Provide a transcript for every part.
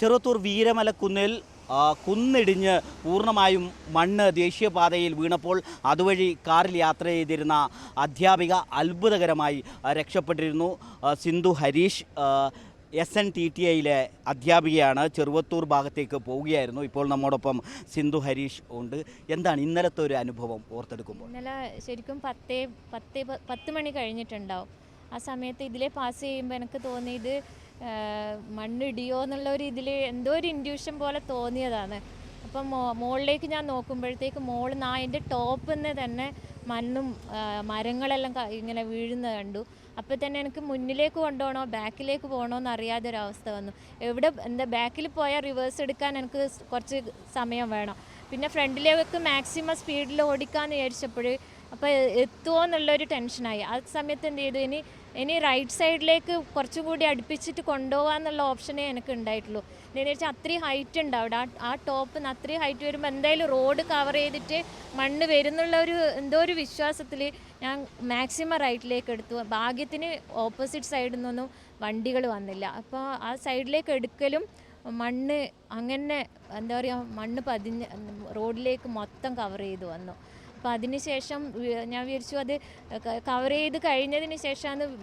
ചെറുത്തൂർ വീരമലക്കുന്നിൽ കുന്നിടിഞ്ഞ് പൂർണമായും മണ്ണ് ദേശീയപാതയിൽ വീണപ്പോൾ അതുവഴി കാറിൽ യാത്ര ചെയ്തിരുന്ന അധ്യാപിക അത്ഭുതകരമായി രക്ഷപ്പെട്ടിരുന്നു. Sindhu Harish S N T T ഐയിലെ അധ്യാപികയാണ്. ചെറുവത്തൂർ ഭാഗത്തേക്ക് പോവുകയായിരുന്നു. ഇപ്പോൾ നമ്മോടൊപ്പം സിന്ധു ഹരീഷ് ഉണ്ട്. എന്താണ് ഇന്നലത്തെ ഒരു അനുഭവം ഓർത്തെടുക്കുമ്പോൾ? ഇന്നലെ ശരിക്കും പത്തേ പത്തേ പത്ത് മണി കഴിഞ്ഞിട്ടുണ്ടാവും. ആ സമയത്ത് ഇതിലെ പാസ് ചെയ്യുമ്പോൾ എനിക്ക് തോന്നി ഇത് മണ്ണിടിയോ എന്നുള്ള ഒരു ഇതിൽ എന്തോ ഒരു ഇൻഡ്യൂഷൻ പോലെ തോന്നിയതാണ്. അപ്പം മുകളിലേക്ക് ഞാൻ നോക്കുമ്പോഴത്തേക്ക് മോൾ നായന്റെ ടോപ്പിൽ നിന്ന് തന്നെ മണ്ണും മരങ്ങളെല്ലാം ഇങ്ങനെ വീഴുന്നത് കണ്ടു. അപ്പോൾ തന്നെ എനിക്ക് മുന്നിലേക്ക് കൊണ്ടുപോകണോ ബാക്കിലേക്ക് പോകണോ എന്ന് അറിയാതെ ഒരു അവസ്ഥ വന്നു. എവിടെ എന്താ ബാക്കിൽ പോയാൽ റിവേഴ്സ് എടുക്കാൻ എനിക്ക് കുറച്ച് സമയം വേണം. പിന്നെ ഫ്രണ്ടിലേക്ക് മാക്സിമം സ്പീഡിൽ ഓടിക്കാമെന്ന് വിചാരിച്ചപ്പോൾ അപ്പോൾ എത്തുമോ എന്നുള്ളൊരു ടെൻഷനായി ആ സമയത്ത് എന്ത് ചെയ്തു? ഇനി ഇനി റൈറ്റ് സൈഡിലേക്ക് കുറച്ചും കൂടി അടുപ്പിച്ചിട്ട് കൊണ്ടുപോകാന്നുള്ള ഓപ്ഷനേ എനിക്ക് ഉണ്ടായിട്ടുള്ളൂ. എന്താണെന്ന് വെച്ചാൽ അത്രയും ഹൈറ്റ് ഉണ്ട് അവിടെ. ആ ടോപ്പ് അത്രയും ഹൈറ്റ് വരുമ്പോൾ എന്തായാലും റോഡ് കവർ ചെയ്തിട്ട് മണ്ണ് വരുന്നുള്ള ഒരു എന്തോ ഒരു വിശ്വാസത്തിൽ ഞാൻ മാക്സിമം റൈറ്റിലേക്ക് എടുത്തു. ഭാഗ്യത്തിന് ഓപ്പോസിറ്റ് സൈഡിൽ നിന്നൊന്നും വണ്ടികൾ വന്നില്ല. അപ്പോൾ ആ സൈഡിലേക്ക് എടുക്കലും മണ്ണ് അങ്ങനെ എന്താ പറയുക മണ്ണ് പതിഞ്ഞ് റോഡിലേക്ക് മൊത്തം കവർ ചെയ്ത് വന്നു. അപ്പോൾ അതിന് ശേഷം വി- ഞാൻ വിചാരിച്ചു അത് കവർ ചെയ്ത് കഴിഞ്ഞതിന് ശേഷമാണ്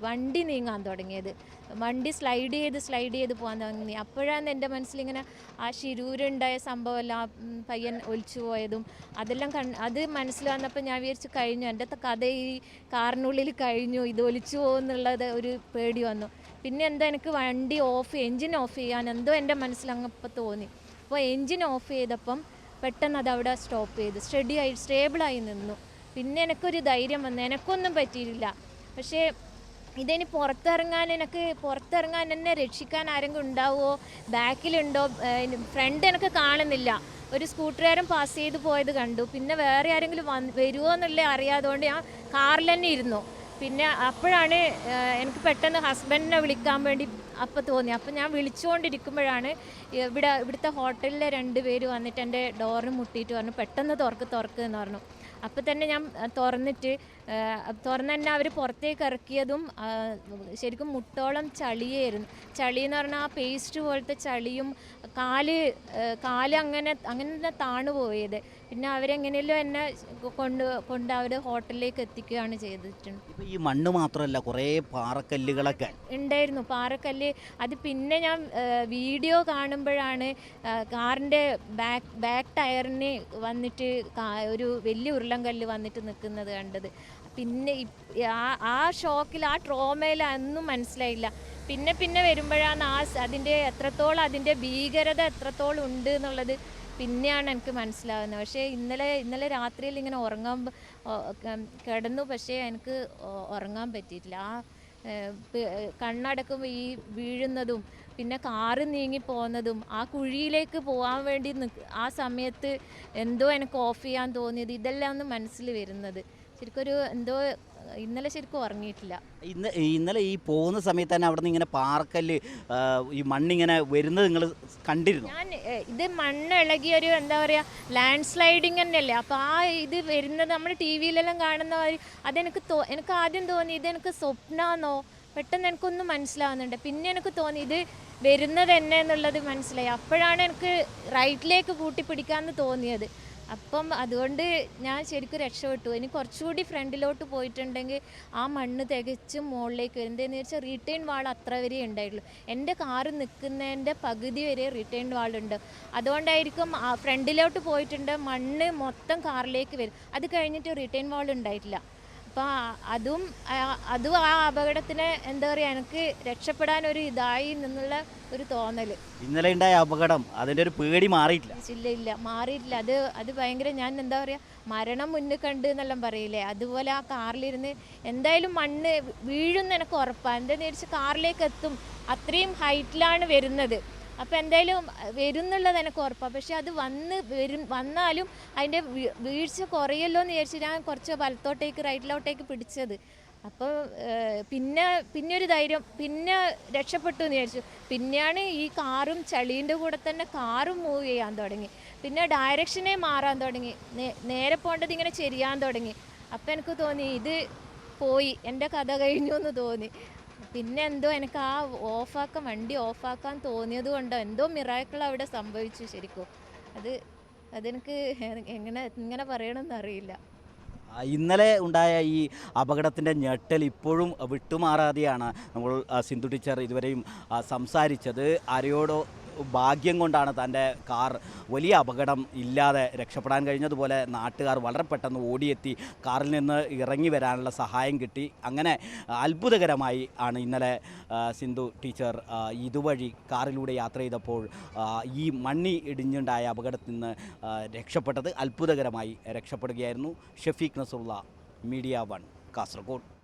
വണ്ടി നീങ്ങാൻ തുടങ്ങിയത്. വണ്ടി സ്ലൈഡ് ചെയ്ത് സ്ലൈഡ് ചെയ്ത് പോകാൻ തുടങ്ങി. അപ്പോഴാണ് എന്റെ മനസ്സിലിങ്ങനെ ആ ശിരൂരുണ്ടായ സംഭവമല്ല ആ പയ്യൻ ഒലിച്ചു പോയതും അതെല്ലാം കൺ അത് മനസ്സിൽ വന്നപ്പോൾ ഞാൻ വിചാരിച്ചു കഴിഞ്ഞു. എന്റെ കഥ ഈ കാറിനുള്ളിൽ കഴിഞ്ഞു ഇത് ഒലിച്ചു പോകുന്നുള്ളത് ഒരു പേടി വന്നു. പിന്നെ എന്തോ എനിക്ക് വണ്ടി ഓഫ് എൻജിൻ ഓഫ് ചെയ്യാൻ എന്തോ എന്റെ മനസ്സിൽ തോന്നി. അപ്പോൾ എൻജിൻ ഓഫ് ചെയ്തപ്പം പെട്ടെന്ന് അത് അവിടെ സ്റ്റോപ്പ് ചെയ്ത്. സ്റ്റഡി ആയി സ്റ്റേബിളായി നിന്നു. പിന്നെ എനിക്കൊരു ധൈര്യം വന്നു. എനക്കൊന്നും പറ്റിയില്ല പക്ഷേ ഇതിനി പുറത്തിറങ്ങാൻ എനിക്ക് പുറത്തിറങ്ങാൻ എന്നെ രക്ഷിക്കാൻ ആരെങ്കിലും ഉണ്ടാവുമോ ബാക്കിലുണ്ടോ? ഫ്രണ്ട് എനിക്ക് കാണുന്നില്ല. ഒരു സ്കൂട്ടറുകാരൻ പാസ് ചെയ്ത് പോയത് കണ്ടു. പിന്നെ വേറെ ആരെങ്കിലും വന്ന് വരുമോ എന്നുള്ള അറിയാതുകൊണ്ട് ഞാൻ കാറിൽ തന്നെ ഇരുന്നു. പിന്നെ അപ്പോഴാണ് എനിക്ക് പെട്ടെന്ന് ഹസ്ബൻഡിനെ വിളിക്കാൻ വേണ്ടി അപ്പോൾ തോന്നി. അപ്പോൾ ഞാൻ വിളിച്ചുകൊണ്ടിരിക്കുമ്പോഴാണ് ഇവിടെ ഇവിടുത്തെ ഹോട്ടലിലെ രണ്ട് പേര് വന്നിട്ട് എന്റെ ഡോറിന് മുട്ടിയിട്ട് പറഞ്ഞു പെട്ടെന്ന് തുറക്ക് തുറക്ക് എന്ന് പറഞ്ഞു. അപ്പോൾ തന്നെ ഞാൻ തുറന്നിട്ട് തുറന്ന് തന്നെ അവർ പുറത്തേക്ക് ഇറക്കിയതും ശരിക്കും മുട്ടോളം ചളിയായിരുന്നു. ചളി എന്ന് പറഞ്ഞാൽ ആ പേസ്റ്റ് പോലത്തെ ചളിയും കാൽ കാൽ അങ്ങനെ അങ്ങനെ താണു പോയത് പിന്നെ അവരെങ്ങനെയല്ലോ എന്നെ കൊണ്ട് കൊണ്ട് അവർ ഹോട്ടലിലേക്ക് എത്തിക്കുകയാണ് ചെയ്തിട്ടുണ്ട് ഇപ്പൊ ഈ മണ്ണ് മാത്രമല്ല കുറേ പാറക്കല്ലുകളൊക്കെ. ഉണ്ടായിരുന്നു. പാറക്കല്ല് അത് പിന്നെ ഞാൻ വീഡിയോ കാണുമ്പോഴാണ് ആ, കാറിന്റെ ബാക്ക് ബാക്ക് ടയറിന് വന്നിട്ട് കാ- ഒരു വലിയ ഉരുളൻകല്ല് വന്നിട്ട് നിൽക്കുന്നത് കണ്ടത്. പിന്നെ ഇപ്- ആ ആ ഷോക്കിൽ ആ ട്രോമയിൽ അന്നും മനസ്സിലായില്ല. പിന്നെ പിന്നെ വരുമ്പോഴാണ് ആ സ- അതിന്റെ എത്രത്തോളം അതിന്റെ ഭീകരത എത്രത്തോളം ഉണ്ട് എന്നുള്ളത് പിന്നെയാണ് എനിക്ക് മനസ്സിലാവുന്നത്. പക്ഷേ ഇന്നലെ ഇന്നലെ രാത്രിയിൽ ഇങ്ങനെ ഉറങ്ങാൻ കിടന്നു. പക്ഷേ എനിക്ക് ഉറങ്ങാൻ പറ്റിയിട്ടില്ല. ആ കണ്ണടക്കുമ്പോൾ ഈ വീഴുന്നതും പിന്നെ കാറ് നീങ്ങി പോകുന്നതും ആ കുഴിയിലേക്ക് പോകാൻ വേണ്ടി ആ സമയത്ത് എന്തോ എനിക്ക് ഓഫ് ചെയ്യാൻ തോന്നിയത് ഇതെല്ലാം ഒന്ന് മനസ്സിൽ വരുന്നത്. ശരിക്കും ഒരു എന്തോ ഇന്നലെ ശരിക്കും ഉറങ്ങിയിട്ടില്ല. ഇന്ന് ഇന്നലെ ഈ പോകുന്ന സമയത്ത് തന്നെ അവിടെ നിന്ന് ഇങ്ങനെ പാർക്കൽ ഈ മണ്ണിങ്ങനെ വരുന്നത് നിങ്ങൾ കണ്ടിരുന്നു? ഞാൻ ഇത് മണ്ണ് ഇളകിയ ഒരു എന്താ പറയുക ലാൻഡ് സ്ലൈഡിങ് തന്നെയല്ലേ. അപ്പോൾ ആ ഇത് വരുന്നത് നമ്മൾ ടി വിയിലെല്ലാം കാണുന്ന മാതിരി അതെനിക്ക് തോ എനിക്ക് ആദ്യം തോന്നി ഇതെനിക്ക് സ്വപ്നമാണോ പെട്ടെന്ന് എനിക്കൊന്നും മനസ്സിലാവുന്നുണ്ട്. പിന്നെ എനിക്ക് തോന്നി ഇത് വരുന്നത് എന്നെ എന്നുള്ളത് മനസ്സിലായി. അപ്പോഴാണ് എനിക്ക് റൈറ്റിലേക്ക് കൂട്ടിപ്പിടിക്കാമെന്ന് തോന്നിയത്. അപ്പം അതുകൊണ്ട് ഞാൻ ശരിക്കും രക്ഷപ്പെട്ടു. ഇനി കുറച്ചുകൂടി ഫ്രണ്ടിലോട്ട് പോയിട്ടുണ്ടെങ്കിൽ ആ മണ്ണ് തികച്ചും മുകളിലേക്ക് വരും. എന്താണെന്ന് വെച്ചാൽ റീറ്റെയിൻ വാൾ അത്ര വരെ ഉണ്ടായിട്ടുള്ളൂ. എന്റെ കാറ് നിൽക്കുന്നതിന്റെ പകുതി വരെ റിട്ടേൺ ഉണ്ട്. അതുകൊണ്ടായിരിക്കും ഫ്രണ്ടിലോട്ട് പോയിട്ടുണ്ട് മണ്ണ് മൊത്തം കാറിലേക്ക് വരും. അത് കഴിഞ്ഞിട്ട് റിട്ടേൺ വാൾ ഉണ്ടായിട്ടില്ല. അപ്പോൾ അതും അതും ആ അപകടത്തിന് എന്താ പറയുക എനിക്ക് രക്ഷപ്പെടാൻ ഒരു ഇതായി എന്നുള്ള ഒരു തോന്നൽ ഇന്നലെ ഉണ്ടായ അപകടം അതിന്റെ ഒരു പേടി മാറിയിട്ടില്ല. ഇല്ല ഇല്ല മാറിയിട്ടില്ല. അത് അത് ഭയങ്കര ഞാൻ എന്താ പറയുക മരണം മുന്നിൽ കണ്ട് എന്നെല്ലാം പറയില്ലേ? അതുപോലെ ആ കാറിലിരുന്ന് എന്തായാലും മണ്ണ് വീഴുന്ന എനിക്ക് ഉറപ്പാണ് വെച്ചാൽ കാറിലേക്ക് എത്തും. അത്രയും ഹൈറ്റിലാണ് വരുന്നത്. അപ്പോൾ എന്തായാലും വരുന്നുള്ളത് എനിക്ക് ഉറപ്പാണ് പക്ഷെ അത് വന്ന് വരും വന്നാലും അതിന്റെ വീഴ്ച കുറയല്ലോ എന്ന് വിചാരിച്ച് ഞാൻ കുറച്ച് വലത്തോട്ടേക്ക് റൈറ്റിലോട്ടേക്ക് പിടിച്ചത്. അപ്പോൾ പിന്നെ പിന്നെ ഒരു ധൈര്യം പിന്നെ രക്ഷപ്പെട്ടു എന്ന് വിചാരിച്ചു. പിന്നെയാണ് ഈ കാറും ചളീന്റെ കൂടെ തന്നെ കാറും മൂവ് ചെയ്യാൻ തുടങ്ങി. പിന്നെ ഡയറക്ഷനെ മാറാൻ തുടങ്ങി. നേരെ പോകേണ്ടത് ഇങ്ങനെ ചെരിയാൻ തുടങ്ങി. അപ്പം എനിക്ക് തോന്നി ഇത് പോയി എന്റെ കഥ കഴിഞ്ഞു എന്ന് തോന്നി. പിന്നെ എന്തോ എനിക്ക് ആ ഓഫാക്കാൻ വണ്ടി ഓഫാക്കാൻ തോന്നിയത് കൊണ്ടോ എന്തോ മിറാക്കിൾ അവിടെ സംഭവിച്ചു ശരിക്കും. അത് അതെനിക്ക് എങ്ങനെ ഇങ്ങനെ പറയണമെന്ന് അറിയില്ല. ഇന്നലെ ഉണ്ടായ ഈ അപകടത്തിന്റെ ഞെട്ടൽ ഇപ്പോഴും വിട്ടുമാറാതെയാണ് നമ്മൾ സിന്ധു ടീച്ചർ ഇതുവരെയും സംസാരിച്ചത്. ആരെയോടോ ഭാഗ്യം കൊണ്ടാണ് തന്റെ കാർ വലിയ അപകടം ഇല്ലാതെ രക്ഷപ്പെടാൻ കഴിഞ്ഞതുപോലെ നാട്ടുകാർ വളരെ പെട്ടെന്ന് ഓടിയെത്തി കാറിൽ നിന്ന് ഇറങ്ങി വരാനുള്ള സഹായം കിട്ടി. അങ്ങനെ അത്ഭുതകരമായി ആണ് ഇന്നലെ സിന്ധു ടീച്ചർ ഇതുവഴി കാറിലൂടെ യാത്ര ചെയ്തപ്പോൾ ഈ മണ്ണി ഇടിഞ്ഞുണ്ടായ അപകടത്തിൽ നിന്ന് രക്ഷപ്പെട്ടത് അത്ഭുതകരമായി രക്ഷപ്പെടുകയായിരുന്നു. Shafeeq Nasulla media one Kasaragod.